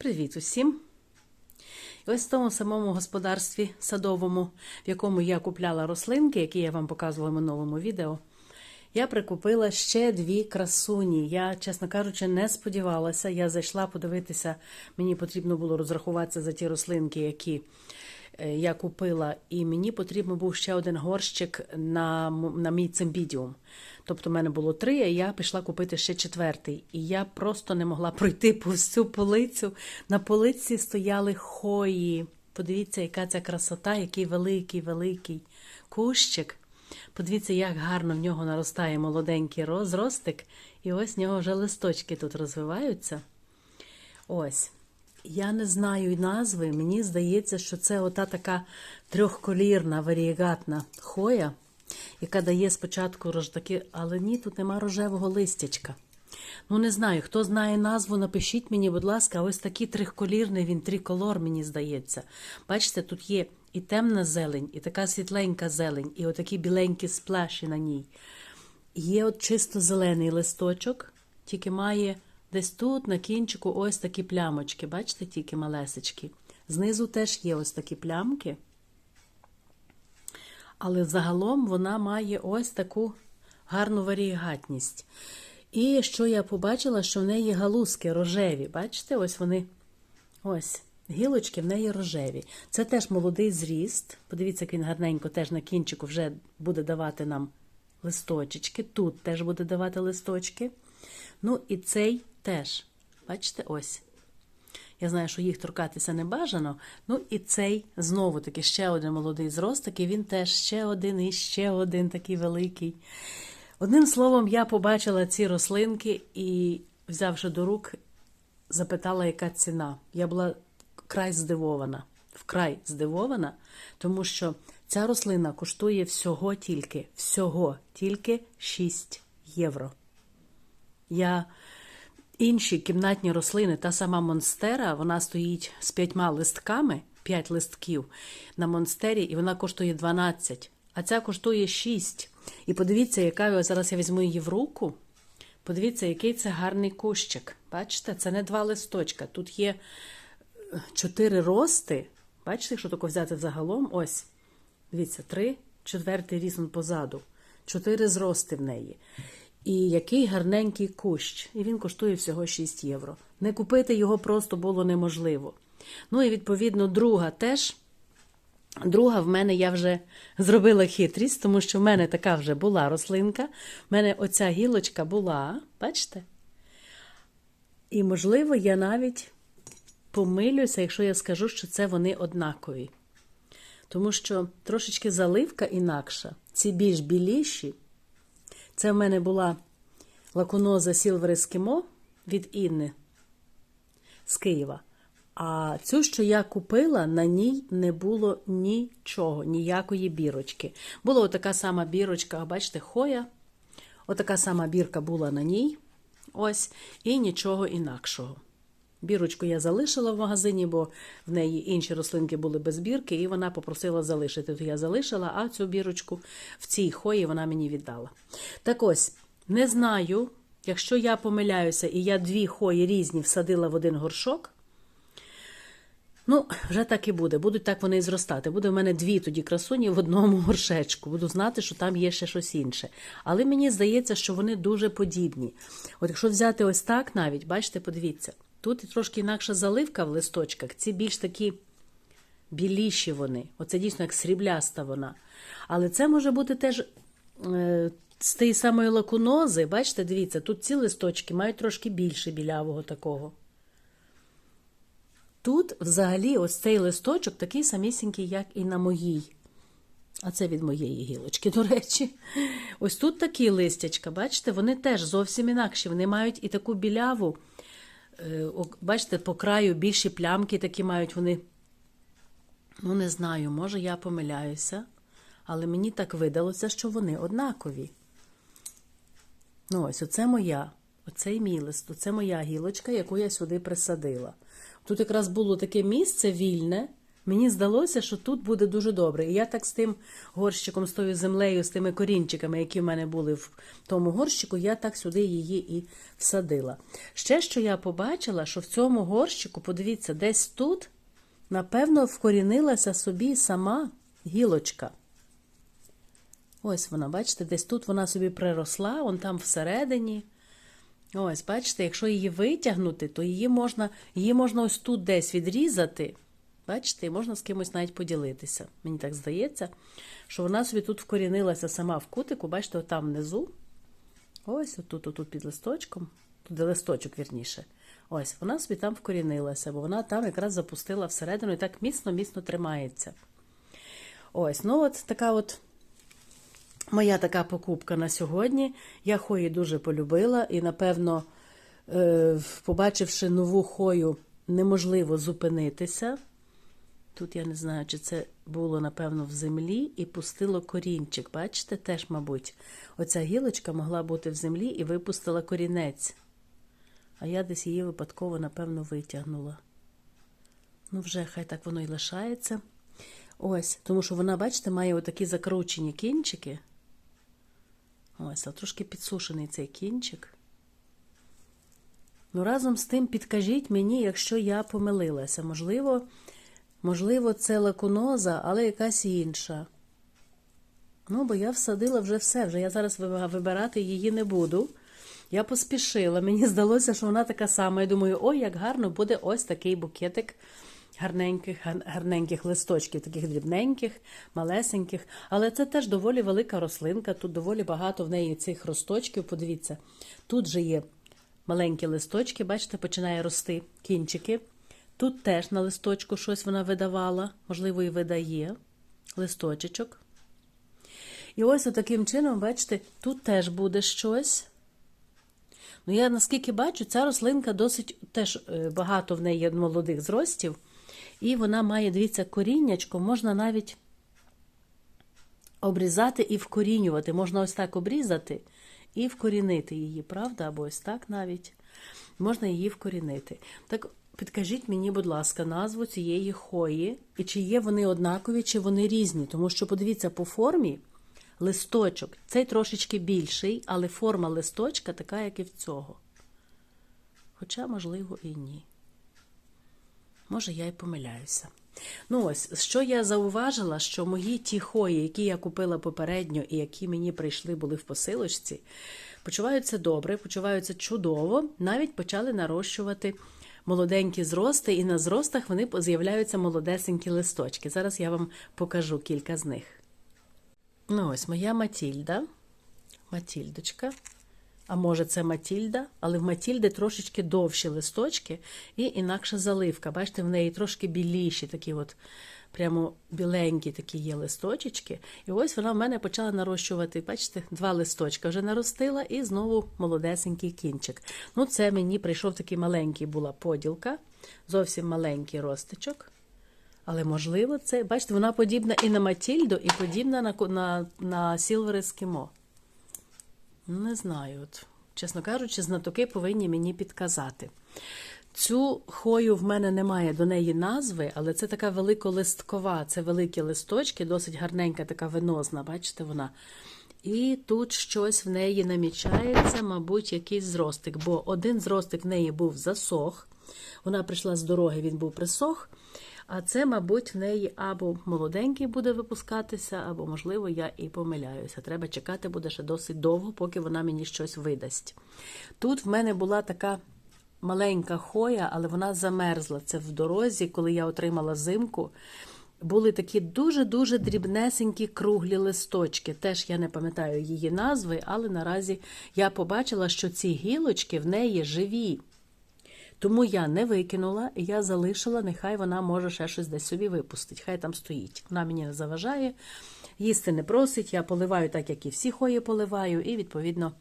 Привіт усім! І ось в тому самому господарстві садовому, в якому я купляла рослинки, які я вам показувала в минулому відео, я прикупила ще дві красуні. Я, чесно кажучи, не сподівалася. Я зайшла подивитися, мені потрібно було розрахуватися за ті рослинки, які я купила, і мені потрібен був ще один горщик на, на мій цимбідіум. Тобто в мене було три, а я пішла купити ще четвертий. І я просто не могла пройти повз цю полицю. На полиці стояли хої. Подивіться, яка ця красота, який великий, великий кущик. Подивіться, як гарно в нього наростає молоденький розростик, і ось в нього вже листочки тут розвиваються. Ось. Я не знаю назви, мені здається, що це ота така трьохколірна варієгатна хоя, яка дає спочатку рождаки, але ні, тут нема рожевого листячка. Ну, не знаю, хто знає назву, напишіть мені, будь ласка, ось такий триколірний він триколор, мені здається. Бачите, тут є і темна зелень, і така світленька зелень, і отакі біленькі сплеші на ній. Є от чисто зелений листочок, тільки має десь тут на кінчику ось такі плямочки. Бачите, тільки малесечки. Знизу теж є ось такі плямки. Але загалом вона має ось таку гарну варієгатність. І що я побачила, що в неї галузки рожеві. Бачите, ось вони. Ось, гілочки в неї рожеві. Це теж молодий зріст. Подивіться, як він гарненько теж на кінчику вже буде давати нам листочечки. Тут теж буде давати листочки. Ну і цей теж. Бачите, ось. Я знаю, що їх торкатися не бажано. Ну і цей знову таки ще один молодий зросток, і він теж ще один і ще один такий великий. Одним словом, я побачила ці рослинки і, взявши до рук, запитала, яка ціна. Я була вкрай здивована, вкрай здивована, тому що ця рослина коштує всього тільки, всього тільки 6 євро. Я інші кімнатні рослини, та сама монстера, вона стоїть з п'ятьма листками, 5 листків на монстері, і вона коштує 12, а ця коштує 6. І подивіться, яка зараз я візьму її в руку. Подивіться, який це гарний кущик. Бачите, це не два листочка. Тут є е, чотири рости. Бачите, якщо тако взяти загалом, ось. Дивіться, три, четвертий різн позаду, чотири зрости в неї. І який гарненький кущ. І він коштує всього 6 євро. Не купити його просто було неможливо. Ну і відповідно, друга теж. Друга в мене я вже зробила хитрість, тому що в мене така вже була рослинка. В мене оця гілочка була, бачите? І, можливо, я навіть помилюся, якщо я скажу, що це вони однакові. Тому що трошечки заливка інакша, ці більш біліші. Це в мене була лакуноза Silver Eskimo від Інни з Києва. А цю, що я купила, на ній не було нічого, ніякої бірочки. Була отака сама бірочка, бачите, хоя. Отака сама бірка була на ній. Ось, і нічого інакшого. Бірочку я залишила в магазині, бо в неї інші рослинки були без бірки, і вона попросила залишити. То я залишила, а цю бірочку в цій хої вона мені віддала. Так ось, не знаю, якщо я помиляюся і я дві хої різні всадила в один горшок. Ну, вже так і буде. Будуть так вони і зростати. Буде в мене дві тоді красуні в одному горшечку. Буду знати, що там є ще щось інше. Але мені здається, що вони дуже подібні. От якщо взяти ось так навіть, бачите, подивіться, тут трошки інакша заливка в листочках, ці більш такі біліші вони. Оце дійсно як срібляста вона. Але це може бути теж е, з тієї самої лакунози. Бачите, дивіться, тут ці листочки мають трошки більше білявого такого. Тут взагалі ось цей листочок такий самісінький, як і на моїй. А це від моєї гілочки, до речі. Ось тут такі листячка, бачите, вони теж зовсім інакші. Вони мають і таку біляву. Е, Бачите, по краю більші плямки такі мають вони. Ну, не знаю, може я помиляюся, але мені так видалося, що вони однакові. Ну, ось, оце моя, оцей мій лист, оце моя гілочка, яку я сюди присадила. Тут якраз було таке місце вільне, Мені здалося, що тут буде дуже добре. І я так з тим горщиком, з тою землею, з тими корінчиками, які в мене були в тому горщику, я так сюди її і всадила. Ще що я побачила, що в цьому горщику, подивіться, десь тут, напевно, вкорінилася собі сама гілочка. Ось вона, бачите, десь тут вона собі приросла, он там всередині. Ось, бачите, якщо її витягнути, то її можна, її можна ось тут десь відрізати. Бачите, і можна з кимось навіть поділитися. Мені так здається, що вона собі тут вкорінилася сама в кутику, бачите, там внизу. Ось отут, отут під листочком, туди листочок вірніше. Ось, вона собі там вкорінилася, бо вона там якраз запустила всередину і так міцно-міцно тримається. Ось, ну от така от моя така покупка на сьогодні. Я хої дуже полюбила і, напевно, е, побачивши нову хою, неможливо зупинитися. Тут я не знаю, чи це було, напевно, в землі і пустило корінчик. Бачите, теж, мабуть, оця гілочка могла бути в землі і випустила корінець. А я десь її випадково, напевно, витягнула. Ну, вже хай так воно і лишається. Ось, тому що вона, бачите, має отакі закручені кінчики. Ось, а трошки підсушений цей кінчик. Ну, разом з тим підкажіть мені, якщо я помилилася. Можливо, можливо, це лакуноза, але якась інша. Ну, бо я всадила вже все, вже я зараз вибирати її не буду. Я поспішила, мені здалося, що вона така сама. Я думаю, ой, як гарно буде ось такий букетик гарненьких, гарненьких листочків, таких дрібненьких, малесеньких. Але це теж доволі велика рослинка. Тут доволі багато в неї цих росточків. Подивіться, тут же є маленькі листочки, бачите, починає рости кінчики. Тут теж на листочку щось вона видавала, можливо, і видає листочечок. І ось таким чином, бачите, тут теж буде щось. Ну, я наскільки бачу, ця рослинка досить теж е, багато в неї молодих зростів. І вона має, дивіться, коріннячко, можна навіть обрізати і вкорінювати. Можна ось так обрізати і вкорінити її, правда? Або ось так навіть. Можна її вкорінити. Так, підкажіть мені, будь ласка, назву цієї хої, і чи є вони однакові, чи вони різні. Тому що, подивіться, по формі листочок, цей трошечки більший, але форма листочка така, як і в цього. Хоча, можливо, і ні. Може, я й помиляюся. Ну ось, що я зауважила, що мої ті хої, які я купила попередньо і які мені прийшли були в посилочці, почуваються добре, почуваються чудово, навіть почали нарощувати молоденькі зрости, і на зростах вони з'являються молодесенькі листочки. Зараз я вам покажу кілька з них. Ну, ось моя Матільда. Матільдочка. А може, це Матільда, але в Матільди трошечки довші листочки і інакша заливка. Бачите, в неї трошки біліші, такі от прямо біленькі такі є листочечки. І ось вона в мене почала нарощувати, бачите, два листочка вже наростила, і знову молодесенький кінчик. Ну, це мені прийшов такий маленький була поділка, зовсім маленький ростичок. Але, можливо, це, бачите, вона подібна і на Матільду, і подібна на на, на Сілвер Ескімо. Не знаю, от, чесно кажучи, знатоки повинні мені підказати. Цю хою в мене немає до неї назви, але це така великолисткова, це великі листочки, досить гарненька, така венозна, бачите, вона. І тут щось в неї намічається, мабуть, якийсь зростик, бо один зростик в неї був засох. Вона прийшла з дороги, він був присох. А це, мабуть, в неї або молоденький буде випускатися, або, можливо, я і помиляюся. Треба чекати буде ще досить довго, поки вона мені щось видасть. Тут в мене була така маленька хоя, але вона замерзла. Це в дорозі, коли я отримала зимку. Були такі дуже-дуже дрібнесенькі круглі листочки. Теж я не пам'ятаю її назви, але наразі я побачила, що ці гілочки в неї живі. Тому я не викинула, я залишила, нехай вона може ще щось десь собі випустить. Хай там стоїть. Вона мені не заважає, їсти не просить, я поливаю так, як і всі хої поливаю, і, відповідно,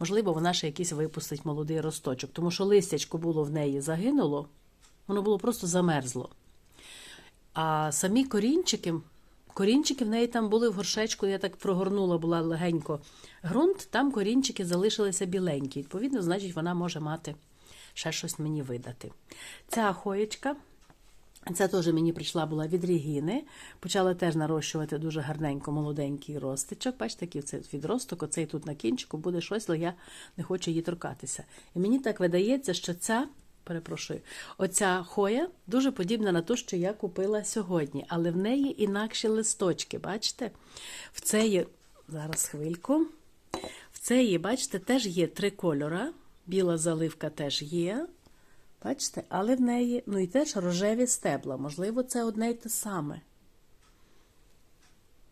можливо, вона ще якийсь випустить молодий росточок. Тому що листячко було в неї загинуло, воно було просто замерзло. А самі корінчики, корінчики в неї там були в горшечку, я так прогорнула, була легенько ґрунт, там корінчики залишилися біленькі. Відповідно, значить, вона може мати ще щось мені видати. Ця хоєчка Це теж мені прийшла була від Регіни. Почала теж нарощувати дуже гарненько молоденький ростичок. Бачите, який це відросток, оцей тут на кінчику буде щось, але я не хочу її торкатися. І мені так видається, що ця, перепрошую, оця хоя дуже подібна на ту, що я купила сьогодні, але в неї інакші листочки. Бачите? В це є, зараз хвильку. В це є, бачите, теж є три кольора. Біла заливка теж є. Бачите, але в неї, ну і теж рожеві стебла. Можливо, це одне й те саме.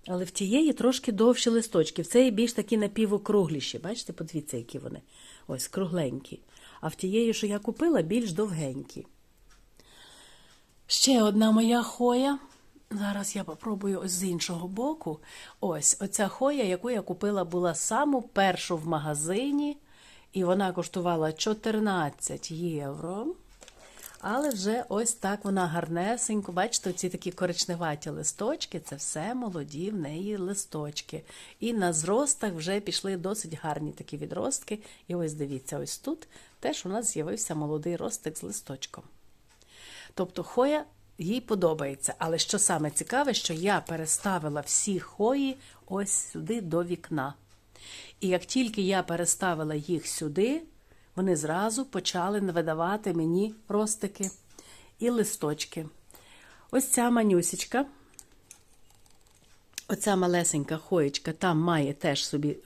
Але в тієї трошки довші листочки. В цієї більш такі напівокругліші. Бачите, подивіться, які вони. Ось кругленькі. А в тієї, що я купила, більш довгенькі. Ще одна моя хоя. Зараз я попробую ось з іншого боку. Ось оця хоя, яку я купила, була саму першу в магазині, і вона коштувала 14 євро. Але вже ось так вона гарнесенько. Бачите, ці такі коричневаті листочки це все молоді в неї листочки. І на зростах вже пішли досить гарні такі відростки. І ось дивіться, ось тут теж у нас з'явився молодий ростик з листочком. Тобто хоя їй подобається. Але що саме цікаве, що я переставила всі хої ось сюди до вікна. І як тільки я переставила їх сюди, вони зразу почали видавати мені ростики і листочки. Ось ця манюсічка, оця малесенька хоєчка, там має теж собі,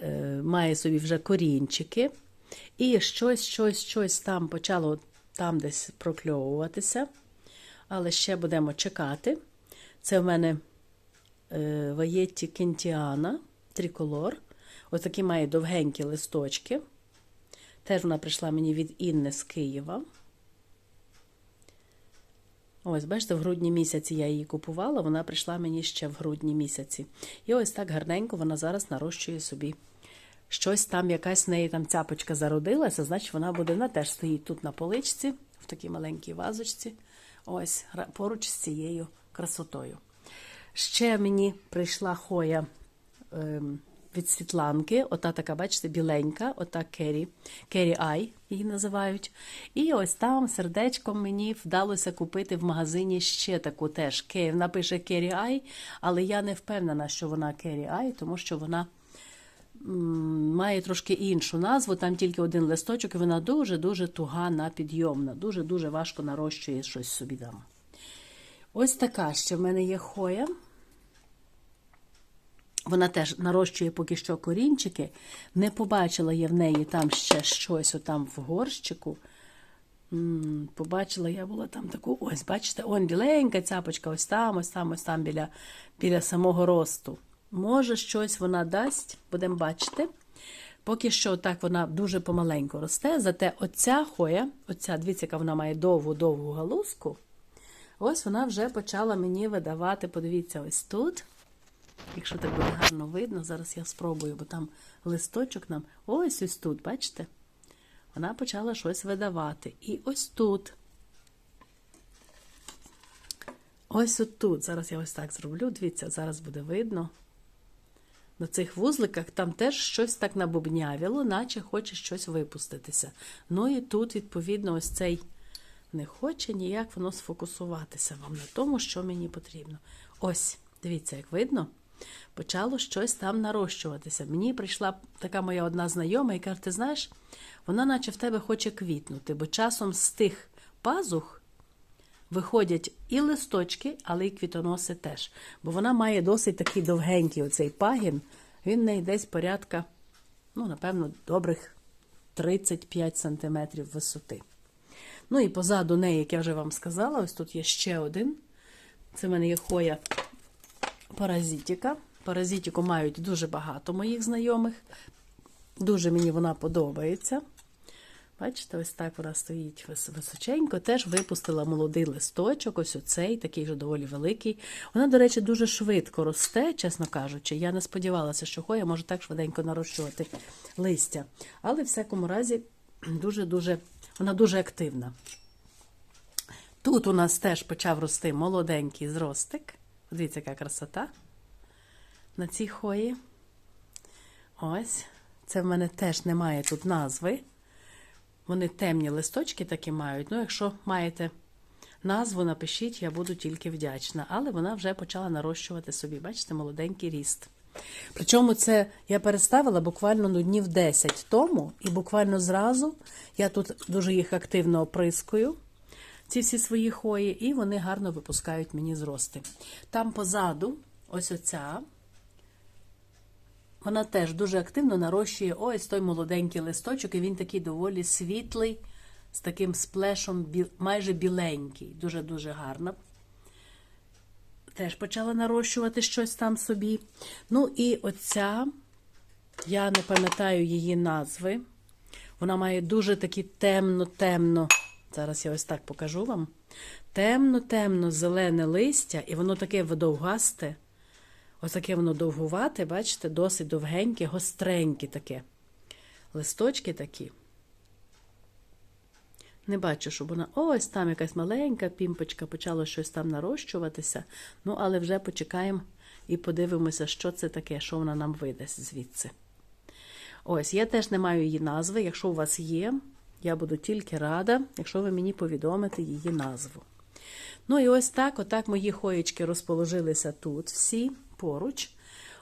е, має собі вже корінчики. І щось, щось, щось там почало там десь прокльовуватися. Але ще будемо чекати. Це в мене е, Ваєтті Кентіана, триколор. Ось такі має довгенькі листочки. Теж вона прийшла мені від Інни з Києва. Ось, бачите, в грудні місяці я її купувала, вона прийшла мені ще в грудні місяці. І ось так гарненько вона зараз нарощує собі. Щось там, якась в неї там цяпочка зародилася, значить вона буде, вона теж стоїть тут на поличці, в такій маленькій вазочці. Ось, поруч з цією красотою. Ще мені прийшла хоя. Ем, від Світланки, ота така, бачите, біленька, ота Кері, Кері Ай її називають. І ось там сердечком мені вдалося купити в магазині ще таку теж. Вона пише Кері Ай, але я не впевнена, що вона Кері Ай, тому що вона має трошки іншу назву, там тільки один листочок, і вона дуже-дуже туга на підйомна, дуже-дуже важко нарощує щось собі там. Ось така ще в мене є хоя. Вона теж нарощує поки що корінчики. Не побачила я в неї там ще щось отам в горщику. М-м, побачила, я була там таку, ось, бачите, он біленька цяпочка, ось там, ось там, ось там біля, біля самого росту. Може, щось вона дасть, будемо бачити. Поки що так вона дуже помаленьку росте, зате оця хоя, оця, дивіться, яка вона має довгу-довгу галузку. Ось вона вже почала мені видавати, подивіться, ось тут. Якщо так буде гарно видно, зараз я спробую, бо там листочок нам ось ось тут, бачите? Вона почала щось видавати. І ось тут. Ось от тут. Зараз я ось так зроблю. Дивіться, зараз буде видно. На цих вузликах там теж щось так набубнявіло, наче хоче щось випуститися. Ну і тут, відповідно, ось цей не хоче ніяк воно сфокусуватися вам на тому, що мені потрібно. Ось, дивіться, як видно почало щось там нарощуватися. Мені прийшла така моя одна знайома і каже: ти знаєш, вона наче в тебе хоче квітнути, бо часом з тих пазух виходять і листочки, але й квітоноси теж. Бо вона має досить такий довгенький оцей пагін, він в неї десь порядка, ну, напевно, добрих 35 см висоти. Ну і позаду неї, як я вже вам сказала, ось тут є ще один. Це в мене є хоя паразитіка. Паразитіку мають дуже багато моїх знайомих. Дуже мені вона подобається. Бачите, ось так вона стоїть височенько. Теж випустила молодий листочок, ось оцей, такий вже доволі великий. Вона, до речі, дуже швидко росте, чесно кажучи. Я не сподівалася, що хоя може так швиденько нарощувати листя. Але в всякому разі, дуже-дуже, вона дуже активна. Тут у нас теж почав рости молоденький зростик. Дивіться, яка красота на цій хої. Ось. Це в мене теж немає тут назви. Вони темні листочки такі мають. Ну, якщо маєте назву напишіть, я буду тільки вдячна. Але вона вже почала нарощувати собі, бачите, молоденький ріст. Причому це я переставила буквально ну, днів 10 тому, і буквально зразу я тут дуже їх активно оприскую, ці всі свої хої, і вони гарно випускають мені зрости. Там позаду, ось оця, вона теж дуже активно нарощує ось той молоденький листочок, і він такий доволі світлий, з таким сплешом, майже біленький, дуже-дуже гарно. Теж почала нарощувати щось там собі. Ну і оця, я не пам'ятаю її назви. Вона має дуже такі темно-темно. Зараз я ось так покажу вам. Темно-темно зелене листя, і воно таке довгасте. Ось таке воно довгувате, бачите, досить довгеньке, гостреньке таке. Листочки такі. Не бачу, щоб вона ось там якась маленька пімпочка почала щось там нарощуватися. Ну, але вже почекаємо і подивимося, що це таке, що вона нам видасть звідси. Ось, я теж не маю її назви. Якщо у вас є, я буду тільки рада, якщо ви мені повідомите її назву. Ну і ось так, отак мої хоєчки розположилися тут всі поруч.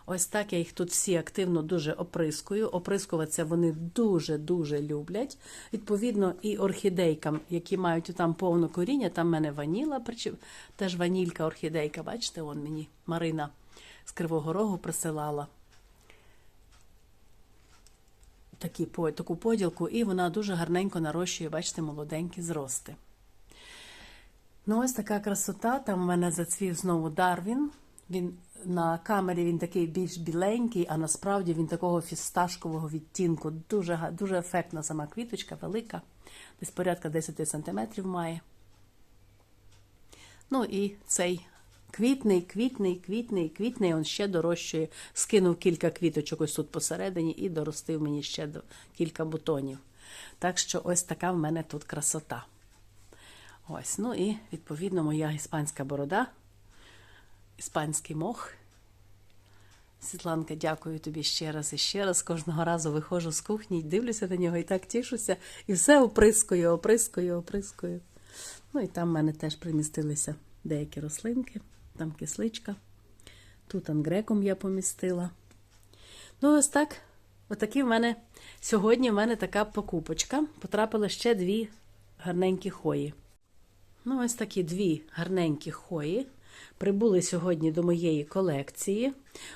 Ось так я їх тут всі активно дуже оприскую. Оприскуватися вони дуже-дуже люблять. Відповідно, і орхідейкам, які мають там повне коріння, там в мене ваніла, теж ванілька орхідейка, бачите, он мені Марина з Кривого Рогу присилала такі, таку поділку, і вона дуже гарненько нарощує, бачите, молоденькі зрости. Ну, ось така красота. Там в мене зацвів знову Дарвін. Він на камері він такий більш біленький, а насправді він такого фісташкового відтінку. Дуже, дуже ефектна сама квіточка, велика, десь порядка 10 сантиметрів має. Ну і цей квітний, квітний, квітний, квітний, він ще дорощує. Скинув кілька квіточок ось тут посередині і доростив мені ще до кілька бутонів. Так що ось така в мене тут красота. Ось, ну і відповідно моя іспанська борода, іспанський мох. Світланка, дякую тобі ще раз і ще раз. Кожного разу виходжу з кухні і дивлюся на нього і так тішуся. І все оприскую, оприскую, оприскую. Ну і там в мене теж примістилися деякі рослинки, там кисличка. Тут ангреком я помістила. Ну, ось так. Отакі в мене сьогодні в мене така покупочка. Потрапили ще дві гарненькі хої. Ну, ось такі дві гарненькі хої. Прибули сьогодні до моєї колекції.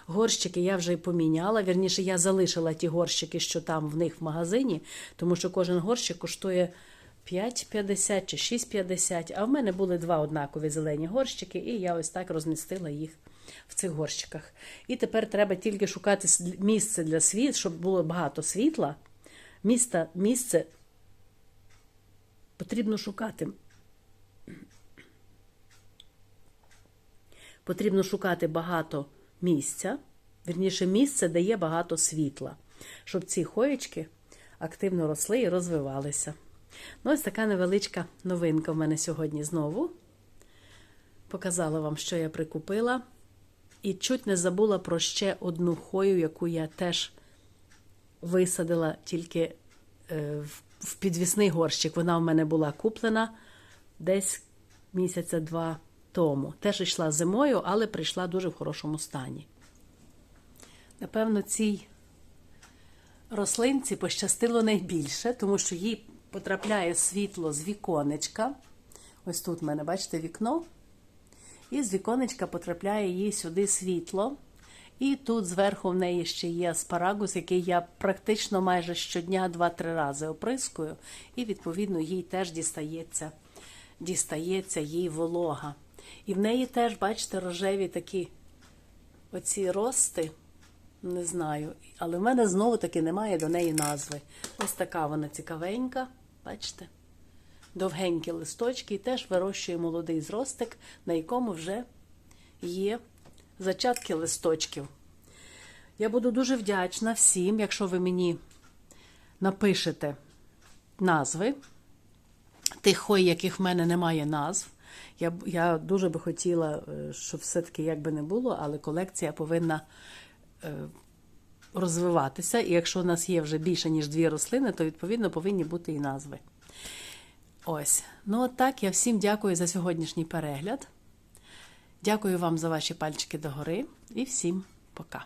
Горщики я вже й поміняла. Вірніше, я залишила ті горщики, що там в них в магазині, тому що кожен горщик коштує 5,50 чи 6,50. А в мене були два однакові зелені горщики, і я ось так розмістила їх в цих горщиках. І тепер треба тільки шукати місце для світ, щоб було багато світла. Місце, місце потрібно шукати. Потрібно шукати багато місця, вірніше місце, де є багато світла, щоб ці хоєчки активно росли і розвивалися. Ну, ось така невеличка новинка в мене сьогодні знову. Показала вам, що я прикупила. І чуть не забула про ще одну хою, яку я теж висадила тільки е, в- в підвісний горщик. Вона в мене була куплена десь місяця два тому. Теж йшла зимою, але прийшла дуже в хорошому стані. Напевно, цій рослинці пощастило найбільше, тому що їй потрапляє світло з віконечка. Ось тут в мене, бачите, вікно. І з віконечка потрапляє їй сюди світло. І тут зверху в неї ще є аспарагус, який я практично майже щодня 2-3 рази оприскую, і, відповідно, їй теж дістається, дістається їй волога. І в неї теж, бачите, рожеві такі оці рости, не знаю. Але в мене знову таки немає до неї назви. Ось така вона цікавенька, бачите? довгенькі листочки і теж вирощує молодий зростик, на якому вже є зачатки листочків. Я буду дуже вдячна всім, якщо ви мені напишете назви тих хой, яких в мене немає назв. Я, я дуже би хотіла, е, щоб все-таки як би не було, але колекція повинна е, розвиватися. І якщо у нас є вже більше, ніж дві рослини, то відповідно повинні бути і назви. Ось. Ну, от так, я всім дякую за сьогоднішній перегляд. Дякую вам за ваші пальчики догори і всім пока.